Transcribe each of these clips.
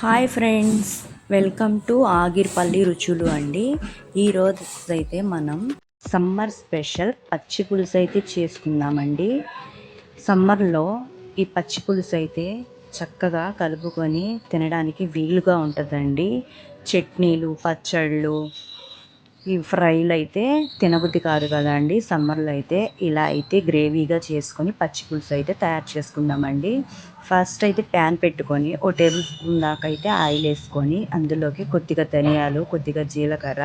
Hi friends welcome to Agirpalli రుచులు అండి. ఈరోజు అయితే మనం సమ్మర్ స్పెషల్ పచ్చి పులుసు అయితే చేసుకుందామండి. సమ్మర్లో ఈ పచ్చి పులుసు అయితే చక్కగా కలుపుకొని తినడానికి వీలుగా ఉంటుందండి. చట్నీలు పచ్చళ్ళు ఈ ఫ్రైలు అయితే తినబుద్ధి కాదు కదండి. సమ్మర్లో అయితే ఇలా అయితే గ్రేవీగా చేసుకొని పచ్చి పులుసు అయితే తయారు చేసుకుందామండి. ఫస్ట్ అయితే ప్యాన్ పెట్టుకొని ఓ టేబుల్ స్పూన్ దాకా అయితే ఆయిల్ వేసుకొని అందులోకి కొద్దిగా ధనియాలు కొద్దిగా జీలకర్ర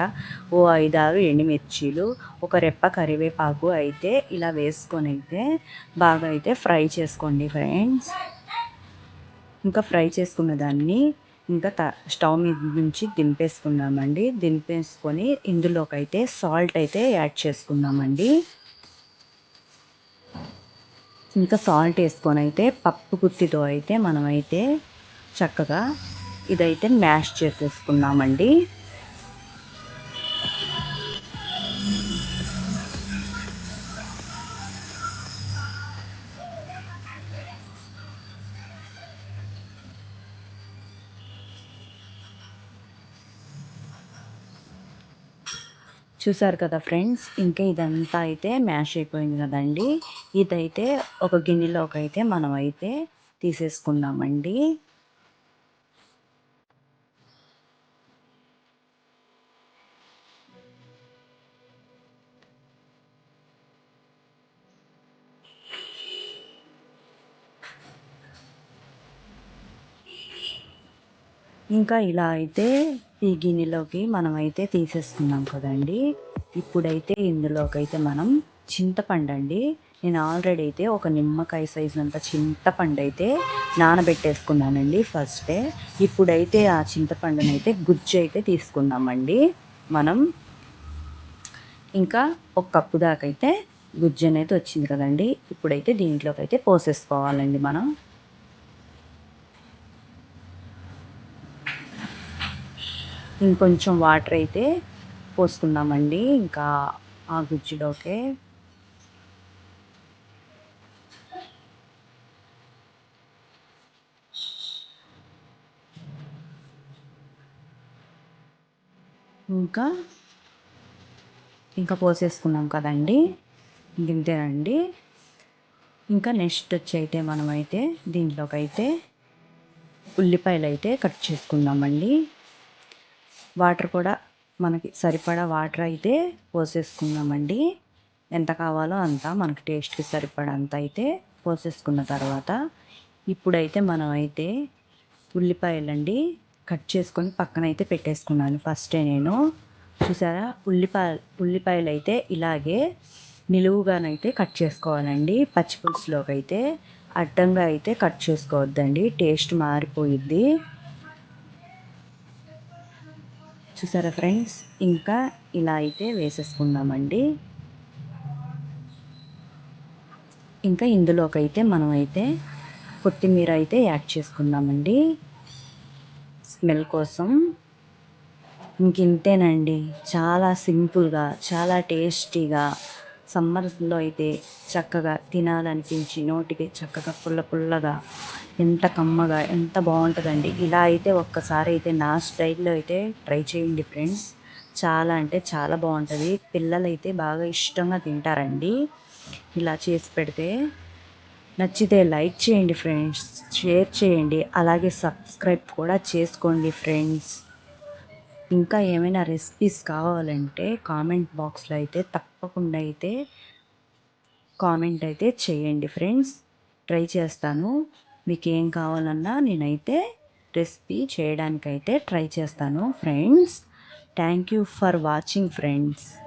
ఓ ఐదారు ఎండుమిర్చీలు ఒక రెప్ప కరివేపాకు అయితే ఇలా వేసుకొని అయితే బాగా అయితే ఫ్రై చేసుకోండి ఫ్రెండ్స్. ఇంకా ఫ్రై చేసుకున్న దాన్ని ఇంకా త స్టవ్ మీద నుంచి దింపేసుకుందామండి. దింపేసుకొని ఇందులోకైతే సాల్ట్ అయితే యాడ్ చేసుకుందామండి. ఇంకా సాల్ట్ వేసుకొని అయితే పప్పు గుత్తితో అయితే మనమైతే చక్కగా ఇదైతే మ్యాష్ చేసేసుకున్నామండి చూసారు కదా ఫ్రెండ్స్ ఇంకా ఇదంతా అయితే మ్యాష్ అయిపోయింది కదండి. ఇదైతే ఒక గిన్నెలోకి అయితే మనం అయితే తీసేసుకుందామండి. ఇంకా ఇలా అయితే ఈ గిన్నెలోకి మనం అయితే తీసేసుకున్నాం కదండి. ఇప్పుడైతే ఇందులోకి అయితే మనం చింతపండు అండి నేను ఆల్రెడీ అయితే ఒక నిమ్మకాయ సైజు అంత చింతపండు అయితే నానబెట్టేసుకున్నానండి ఫస్టే. ఇప్పుడైతే ఆ చింతపండుని అయితే గుజ్జు అయితే తీసుకుందామండి. మనం ఇంకా ఒక కప్పు దాకైతే గుజ్జు అనేది వచ్చింది కదండి. ఇప్పుడైతే దీంట్లోకి అయితే పోసేసుకోవాలండి మనం. ఇంకొంచెం వాటర్ అయితే పోసుకుందామండి ఇంకా ఆ గుజ్జులోకే. ఇంకా ఇంకా పోసేసుకున్నాం కదండి ఇంతేనండి ఇంకా నెక్స్ట్ వచ్చి అయితే మనమైతే దీంట్లోకైతే ఉల్లిపాయలు అయితే కట్ చేసుకుందామండి. వాటర్ కూడా మనకి సరిపడా వాటర్ అయితే పోసేసుకుందామండి. ఎంత కావాలో అంత మనకి టేస్ట్కి సరిపడంత అయితే పోసేసుకున్న తర్వాత ఇప్పుడైతే మనం అయితే ఉల్లిపాయలండి కట్ చేసుకొని పక్కన అయితే పెట్టేసుకున్నాను. ఫస్టే నేను చూసారా? ఉల్లిపాయ ఉల్లిపాయలు అయితే ఇలాగే నిలువుగానైతే కట్ చేసుకోవాలండి. పచ్చిపులుసులోకి అయితే అడ్డంగా అయితే కట్ చేసుకోవద్దండి. టేస్ట్ మారిపోయిద్ది. చూసారా ఫ్రెండ్స్? ఇంకా ఇలా అయితే వేసేసుకుందామండి. ఇంకా ఇందులోకైతే మనం అయితే కొత్తిమీర అయితే యాడ్ చేసుకుందామండి. స్మెల్ కోసం. ఇంక ఇంతేనండి చాలా సింపుల్గా చాలా టేస్టీగా సమ్మర్లో అయితే చక్కగా తినాలనిపించి నోటికి చక్కగా పుల్ల పుల్లగా ఎంత కమ్మగా ఎంత బాగుంటుందండి. ఇలా అయితే ఒక్కసారి అయితే నా స్టైల్లో అయితే ట్రై చేయండి ఫ్రెండ్స్. చాలా అంటే చాలా బాగుంటుంది. పిల్లలు అయితే బాగా ఇష్టంగా తింటారండి. ఇలా చేసి పెడితే నచ్చితే లైక్ చేయండి ఫ్రెండ్స్ షేర్ చేయండి. అలాగే సబ్స్క్రైబ్ కూడా చేసుకోండి ఫ్రెండ్స్. ఇంకా ఏమైనా రెసిపీస్ కావాలంటే కామెంట్ బాక్స్లో అయితే తప్పకుండా అయితే కామెంట్ అయితే చేయండి ఫ్రెండ్స్ ట్రై చేస్తాను. మీకు ఏం కావాలన్నా నేనైతే రెసిపీ చేయడానికైతే ట్రై చేస్తాను friends thank you for watching friends